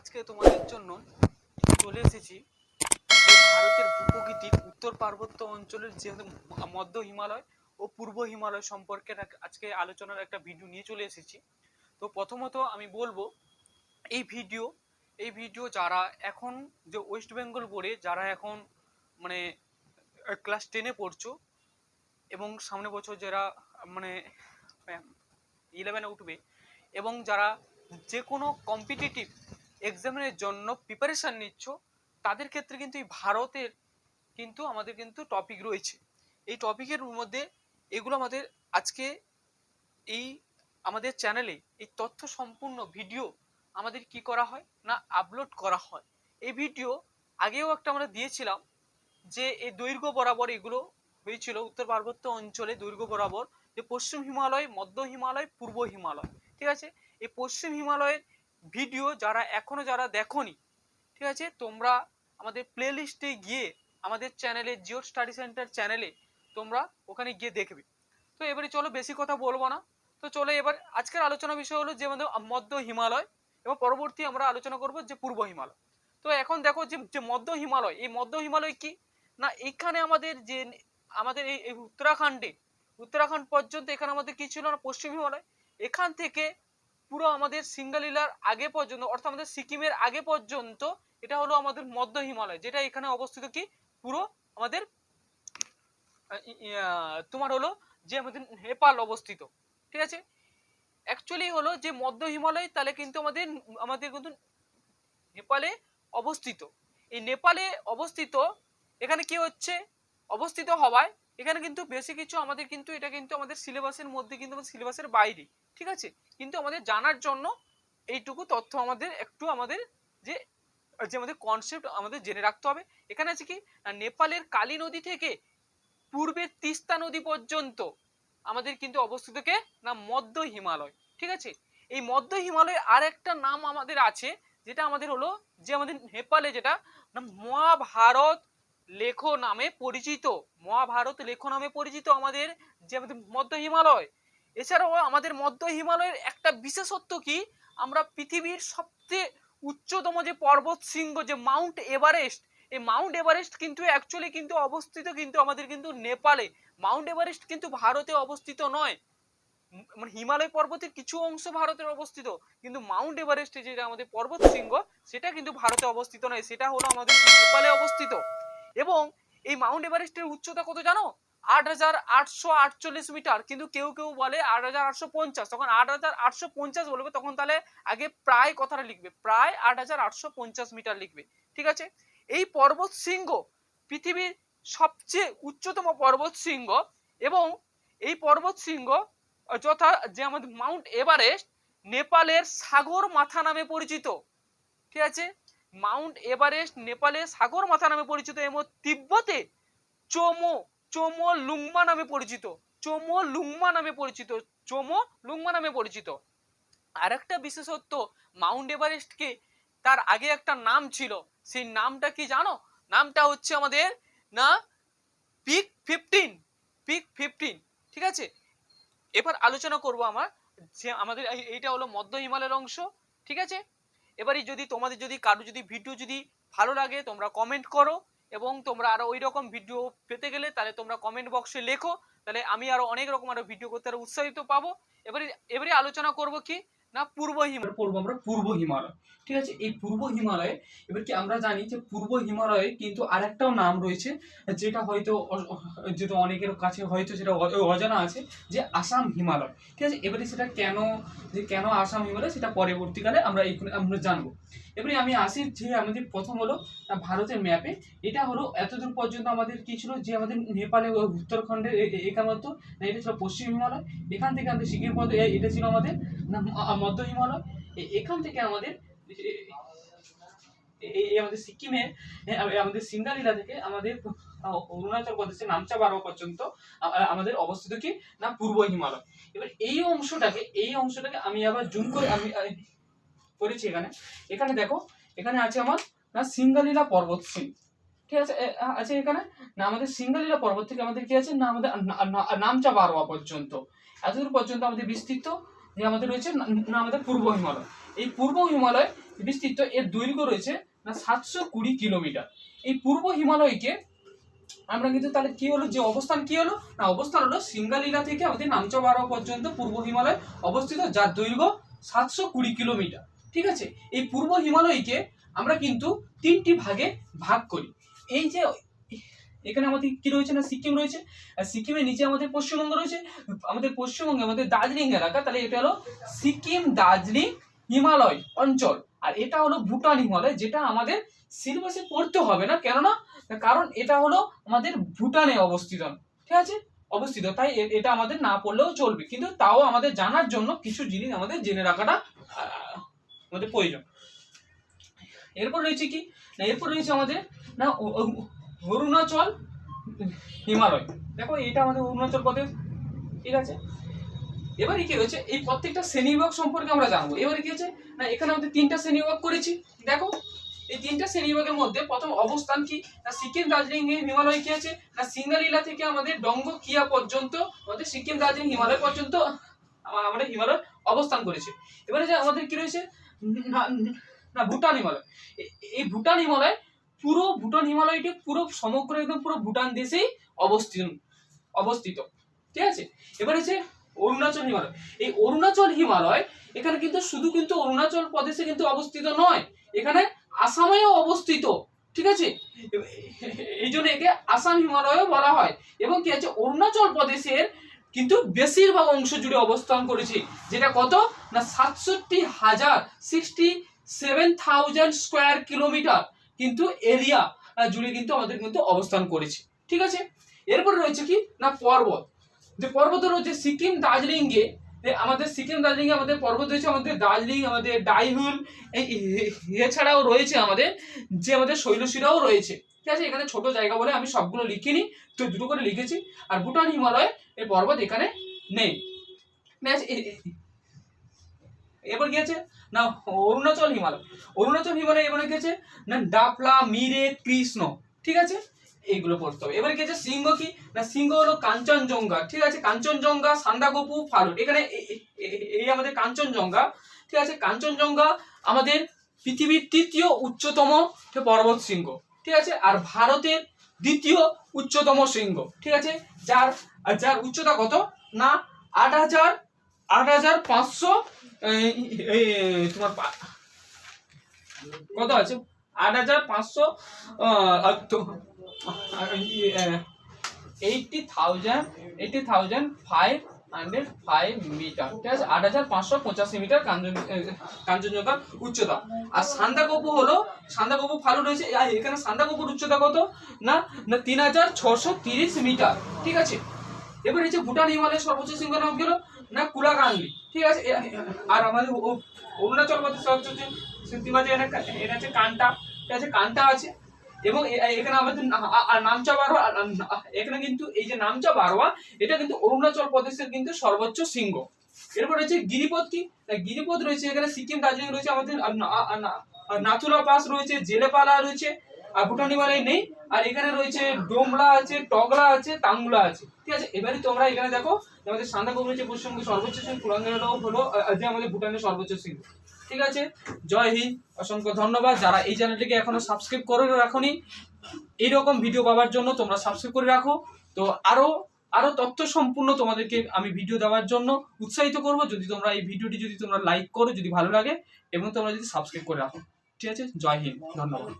আজকে তোমাদের জন্য চলে এসেছি ভারতের ভূপ্রকৃতির উত্তর পার্বত্য অঞ্চলের যে মধ্য হিমালয় ও পূর্ব হিমালয় সম্পর্কে আজকে আলোচনার একটা ভিডিও নিয়ে চলে এসেছি। তো প্রথমত আমি বলব, এই ভিডিও এই ভিডিও যারা এখন যে ওয়েস্ট বেঙ্গল বোর্ডে যারা এখন মানে ক্লাস টেনে পড়ছো এবং সামনে বছর যারা মানে ইলেভেনে উঠবে এবং যারা যে কোনো কম্পিটিটিভ এক্সামের জন্য প্রিপারেশান নিচ্ছ, তাদের ক্ষেত্রে কিন্তু এই ভারতের কিন্তু আমাদের কিন্তু টপিক রয়েছে। এই টপিকের মধ্যে এগুলো আমাদের আজকে এই আমাদের চ্যানেলে এই তথ্য সম্পূর্ণ ভিডিও আমাদের কি করা হয় না আপলোড করা হয়। এই ভিডিও আগেও একটা আমরা দিয়েছিলাম যে এই দৈর্ঘ্য বরাবর এগুলো হয়েছিল উত্তর পার্বত্য অঞ্চলে দৈর্ঘ্য বরাবর, যে পশ্চিম হিমালয়, মধ্য হিমালয়, পূর্ব হিমালয়, ঠিক আছে? এই পশ্চিম হিমালয়ের ভিডিও যারা এখনও যারা দেখোনি, ঠিক আছে? তোমরা আমাদের প্লে লিস্টে গিয়ে আমাদের চ্যানেলে জিও স্টাডি সেন্টার চ্যানেলে তোমরা ওখানে গিয়ে দেখবে। তো এবারে চলো, বেশি কথা বলব না। তো চলো, এবার আজকের আলোচনা বিষয় হলো যে আমাদের মধ্য হিমালয়, এবং পরবর্তী আমরা আলোচনা করব যে পূর্ব হিমালয়। তো এখন দেখো যে যে মধ্য হিমালয়, এই মধ্য হিমালয় কি? না, এখানে আমাদের যে, আমাদের এই উত্তরাখণ্ডে, উত্তরাখণ্ড পর্যন্ত এখানে আমাদের কি ছিল না? পশ্চিম হিমালয়। এখান থেকে পুরো আমাদের সিঙ্গালীলার আগে পর্যন্ত, অর্থাৎ আমাদের সিকিমের আগে পর্যন্ত এটা হলো আমাদের মধ্য হিমালয়, যেটা এখানে অবস্থিত কি? পুরো আমাদের তোমার হলো যে আমাদের নেপাল অবস্থিত, ঠিক আছে? অ্যাকচুয়ালি হলো যে মধ্য হিমালয় তাহলে কিন্তু আমাদের আমাদের কিন্তু নেপালে অবস্থিত। এই নেপালে অবস্থিত, এখানে কি হচ্ছে? অবস্থিত হওয়ায় এখানে কিন্তু বেশি কিছু আমাদের কিন্তু, এটা কিন্তু আমাদের সিলেবাসের মধ্যে কিন্তু আমাদের সিলেবাসের বাইরে, ঠিক আছে? কিন্তু আমাদের জানার জন্য এইটুকু তথ্য আমাদের, একটু আমাদের যে যে আমাদের কনসেপ্ট আমাদের জেনে রাখতে হবে। এখানে আছে কি? নেপালের কালী নদী থেকে পূর্বের তিস্তা নদী পর্যন্ত আমাদের কিন্তু অবস্থিত কে? না, মধ্য হিমালয়, ঠিক আছে? এই মধ্য হিমালয়ের আর একটা নাম আমাদের আছে, যেটা আমাদের হলো যে আমাদের নেপালে যেটা মহাভারত লেখো নামে পরিচিত, মহাভারত লেখো নামে পরিচিত আমাদের যে আমাদের মধ্য হিমালয়। এছাড়াও আমাদের মধ্য হিমালয়ের একটা বিশেষত্ব কি? আমরা পৃথিবীর সবচেয়ে উচ্চতম যে পর্বত শৃঙ্গ, যে মাউন্ট এভারেস্ট, এই মাউন্ট এভারেস্ট কিন্তু অ্যাকচুয়ালি কিন্তু অবস্থিত কিন্তু আমাদের কিন্তু নেপালে। মাউন্ট এভারেস্ট কিন্তু ভারতে অবস্থিত নয়। মানে হিমালয় পর্বতের কিছু অংশ ভারতের অবস্থিত, কিন্তু মাউন্ট এভারেস্ট যেটা আমাদের পর্বত শৃঙ্গ, সেটা কিন্তু ভারতে অবস্থিত নয়, সেটা হলো আমাদের নেপালে অবস্থিত। এবং এই মাউন্ট এভারেস্টের উচ্চতা কত জানো? আট হাজার আটশো আটচল্লিশ মিটার। কিন্তু কেউ কেউ বলে আট হাজার আটশো পঞ্চাশ। তখন আট হাজার আটশো পঞ্চাশ বলবে, তখন তাহলে আগে প্রায় কথাটা লিখবে। প্রায় আট হাজার আটশো পঞ্চাশ মিটার লিখবে। ঠিক আছে? এই পর্বত শৃঙ্গ পৃথিবীর সবচেয়ে উচ্চতম পর্বত শৃঙ্গ এবং এই পর্বত শৃঙ্গ যথা যে আমাদের মাউন্ট এভারেস্ট, নেপালের সাগর মাথা নামে পরিচিত। ঠিক আছে? মাউন্ট এভারেস্ট নেপালের সাগর মাথা নামে পরিচিত এবং তিব্বতে চোমো চোমো লুংমা নামে পরিচিত, চোমো লুংমা নামে পরিচিত, চোমো লুংমা নামে পরিচিত। আরেকটা বিশেষত্ব মাউন্ট এভারেস্টকে, তার আগে একটা নাম ছিল। সেই নামটা কি জানো? নামটা হচ্ছে আমাদের না, পিক ফিফটিন পিক ফিফটিন, ঠিক আছে? এবার আলোচনা করব আমার যে আমাদের এইটা হলো মধ্য হিমালয়ের অংশ, ঠিক আছে? এবারে যদি তোমাদের যদি কারও যদি ভিডিও যদি ভালো লাগে, তোমরা কমেন্ট করো এবং তোমরা আরও ওই রকম ভিডিও পেতে গেলে তাহলে তোমরা কমেন্ট বক্সে লেখো। তাহলে আমি আরও অনেক রকম আরও ভিডিও করতে আরও উৎসাহিত পাবো। এবারে এবারে আলোচনা করব কি? না পূর্ব হিমালয় পড়ব আমরা পূর্ব হিমালয়। ঠিক আছে? এই পূর্ব হিমালয়ে এবার কি আমরা জানি যে পূর্ব হিমালয়ে কিন্তু আরেকটাও নাম রয়েছে, যেটা হয়তো যেটা অনেকের কাছে হয়তো সেটা অজানা আছে, যে আসাম হিমালয়। ঠিক আছে? এবারে সেটা কেন যে কেন আসাম হিমালয় সেটা পরবর্তীকালে আমরা এই আমরা জানব। এবারে আমি আসি যে আমাদের প্রথম হলো ভারতের ম্যাপে এটা হলো এতদূর পর্যন্ত আমাদের কি ছিল যে আমাদের নেপালে উত্তরাখণ্ডের এ- এ- না এটা ছিল পশ্চিম হিমালয়, এখান থেকে আমাদের সিকিম পর্যন্ত এটা ছিল আমাদের মধ্য হিমালয়। এখান থেকে আমাদের এই আমাদের সিকিমে আমাদের সিঙ্গালীলা থেকে আমাদের অরুণাচল প্রদেশের নামচা বারো পর্যন্ত আমাদের অবস্থিত কি? না, পূর্ব হিমালয়। এবার এই অংশটাকে এই অংশটাকে আমি আবার জুম করে আমি করেছি এখানে। এখানে দেখো, এখানে আছে আমার না সিঙ্গালীলা পর্বত শৃঙ্গ ঠিক আছে? আছে এখানে? না, আমাদের সিঙ্গালীলা পর্বত থেকে আমাদের কি আছে? না, আমাদের নামচা বারোয়া পর্যন্ত। এতদূর পর্যন্ত আমাদের বিস্তৃত যে আমাদের রয়েছে না আমাদের পূর্ব হিমালয়। এই পূর্ব হিমালয় বিস্তৃত, এর দৈর্ঘ্য রয়েছে না সাতশো কুড়ি কিলোমিটার। এই পূর্ব হিমালয়কে আমরা কিন্তু তাহলে কি হলো? যে অবস্থান কি হলো? না, অবস্থান হলো সিঙ্গালীলা থেকে আমাদের নামচাবাড়া পর্যন্ত পূর্ব হিমালয় অবস্থিত, যার দৈর্ঘ্য সাতশো কুড়ি কিলোমিটার। ঠিক আছে? এই পূর্ব হিমালয়কে আমরা কিন্তু তিনটি ভাগে ভাগ করি। এই যে এখানে আমাদের কি রয়েছে না? সিকিম রয়েছে। আর সিকিমের নিচে আমাদের পশ্চিমবঙ্গ রয়েছে। আমাদের পশ্চিমবঙ্গে আমাদের দার্জিলিং এলাকা, তাহলে এটা হলো সিকিম দার্জিলিং হিমালয় অঞ্চল। আর এটা হলো ভুটান হিমালয়, যেটা আমাদের সিলেবাসে পড়তে হবে না। কেননা? কারণ এটা হলো আমাদের ভুটানে অবস্থিত। ঠিক আছে? অবস্থিত। তাই এটা আমাদের না পড়লেও চলবে। কিন্তু তাও আমাদের জানার জন্য কিছু জিনিস আমাদের জেনে রাখাটা আমাদের প্রয়োজন। এরপর রয়েছে কি? না, এরপর রয়েছে আমাদের, না অরুণাচল হিমালয়। দেখো, এটা আমাদের অরুণাচল প্রদেশ। ঠিক আছে? এবারে কি হয়েছে? এই প্রত্যেকটা শ্রেণীবিভাগ সম্পর্কে আমরা জানব। এবারে কি হচ্ছে না, এখানে আমাদের তিনটা শ্রেণীবিভাগ করেছি। দেখো, এই তিনটা শ্রেণীবিভাগের মধ্যে প্রথম অবস্থান কি? না, সিকিম, দার্জিলিং হিমালয় কি আছে? না, সিঙ্গালীলা থেকে আমাদের ডঙ্গ কিয়া পর্যন্ত, আমাদের সিকিম, দার্জিলিং, হিমালয় পর্যন্ত আমা- আমাদের হিমালয় অবস্থান করেছে। এবারে যে আমাদের কি রয়েছে? না ভুটান হিমালয়। এই ভুটান হিমালয়, পুরো ভুটান হিমালয়টি পুরো সমগ্র একদম পুরো ভুটান দেশেই অবস্থিত অবস্থিত। ঠিক আছে? এবার হচ্ছে অরুণাচল হিমালয়। এই অরুণাচল হিমালয়, এখানে কিন্তু শুধু কিন্তু অরুণাচল প্রদেশে কিন্তু অবস্থিত নয়, এখানে আসামেও অবস্থিত। ঠিক আছে? এই জন্য একে আসাম হিমালয়ও বলা হয়। এবং কি আছে? অরুণাচল প্রদেশের কিন্তু বেশিরভাগ অংশ জুড়ে অবস্থান করেছে। যেটা কত? না, সাতষট্টি হাজার sixty seven thousand square kilometre কিন্তু এরিয়া জুড়ে কিন্তু আমাদের কিন্তু অবস্থান করেছে। ঠিক আছে? এরপরে রয়েছে কি? না, পর্বত। যে পর্বত রয়েছে সিকিম দার্জিলিং এ এ আমাদের সিকিম দার্জিলিং এ আমাদের পর্বত রয়েছে, আমাদের দার্জিলিং, আমাদের ডাইহুল এছাড়াও রয়েছে আমাদের, যে আমাদের শৈলশিরাও রয়েছে। ঠিক আছে? এখানে ছোট জায়গা বলে আমি সবগুলো লিখিনি, তো দুটো করে লিখেছি। আর ভুটান হিমালয় এই পর্বত এখানে নেই। এবার কি আছে? না, অরুণাচল হিমালয়। অরুণাচল হিমালয় এবারে আছে? না ডাফলা মিরে, কৃষ্ণ। ঠিক আছে? এইগুলো পড়তে হবে। এবারে আছে? সিংহ কি? না, সিংহ হলো কাঞ্চনজঙ্ঘা। ঠিক আছে? কাঞ্চনজঙ্ঘা, সান্দাগোপু ফালুট এখানে এই আমাদের কাঞ্চনজঙ্ঘা। ঠিক আছে? কাঞ্চনজঙ্ঘা আমাদের পৃথিবীর তৃতীয় উচ্চতম পর্বত শৃঙ্গ ঠিক আছে? আর ভারতের দ্বিতীয় উচ্চতম শৃঙ্গ, ঠিক আছে? যার যার উচ্চতা কত? না, আট হাজার আট হাজার পাঁচশো তোমার কত আছে? আট হাজার পাঁচশো eighty thousand eighty thousand five hundred five metre. ঠিক আছে? আট হাজার পাঁচশো পঁচাশি মিটার কাঞ্চন কাঞ্চনজঙ্ঘার উচ্চতা। আর সান্দাকপু হলো সান্দাকপু ফালু রয়েছে আর এখানে সান্দাকপুর উচ্চতা কত? না না, তিন হাজার ছশো তিরিশ মিটার। ঠিক আছে? এবার এই যে ভুটান হিমালয়ের সর্বোচ্চ শৃঙ্গ নাম হলো? না কুলাকাংলি ঠিক আছে? আর আমাদের অরুণাচল প্রদেশ হচ্ছে সিদ্ধিমাতে এটা হচ্ছে কান্টা। ঠিক আছে? কান্টা আছে। এবং এখানে আমাদের নামচা বারোয়া এখানে কিন্তু এই যে নামচা বারোয়া, এটা কিন্তু অরুণাচল প্রদেশের কিন্তু সর্বোচ্চ শৃঙ্গ। এরপর রয়েছে গিরিপথ কি? গিরিপথ রয়েছে এখানে সিকিম, দার্জিলিং রয়েছে, আমাদের নাথুলা পাস রয়েছে, জেলেপালা রয়েছে, আর ভুটান হিমালয় নেই। আর এখানে রয়েছে ডোমলা আছে, টগলা আছে তাংলা আছে। ঠিক আছে? এবারে তোমরা এখানে দেখো আমাদের সান্দাকপু রয়েছে পশ্চিমবঙ্গের সর্বোচ্চ সিং কুলাঙ্গালো হলো যে আমাদের ভুটানের সর্বোচ্চ সিং ঠিক আছে? জয় হিন্দ। অসংখ্য ধন্যবাদ। যারা এই চ্যানেলটিকে এখনও সাবস্ক্রাইব করে রাখনি, এইরকম ভিডিও পাওয়ার জন্য তোমরা সাবস্ক্রাইব করে রাখো। তো আরও আরও তথ্য সম্পূর্ণ তোমাদেরকে আমি ভিডিও দেওয়ার জন্য উৎসাহিত করব। যদি তোমরা এই ভিডিওটি যদি তোমরা লাইক করো, যদি ভালো লাগে, এবং তোমরা যদি সাবস্ক্রাইব করে রাখো। ঠিক আছে? জয় হিন্দ। ধন্যবাদ।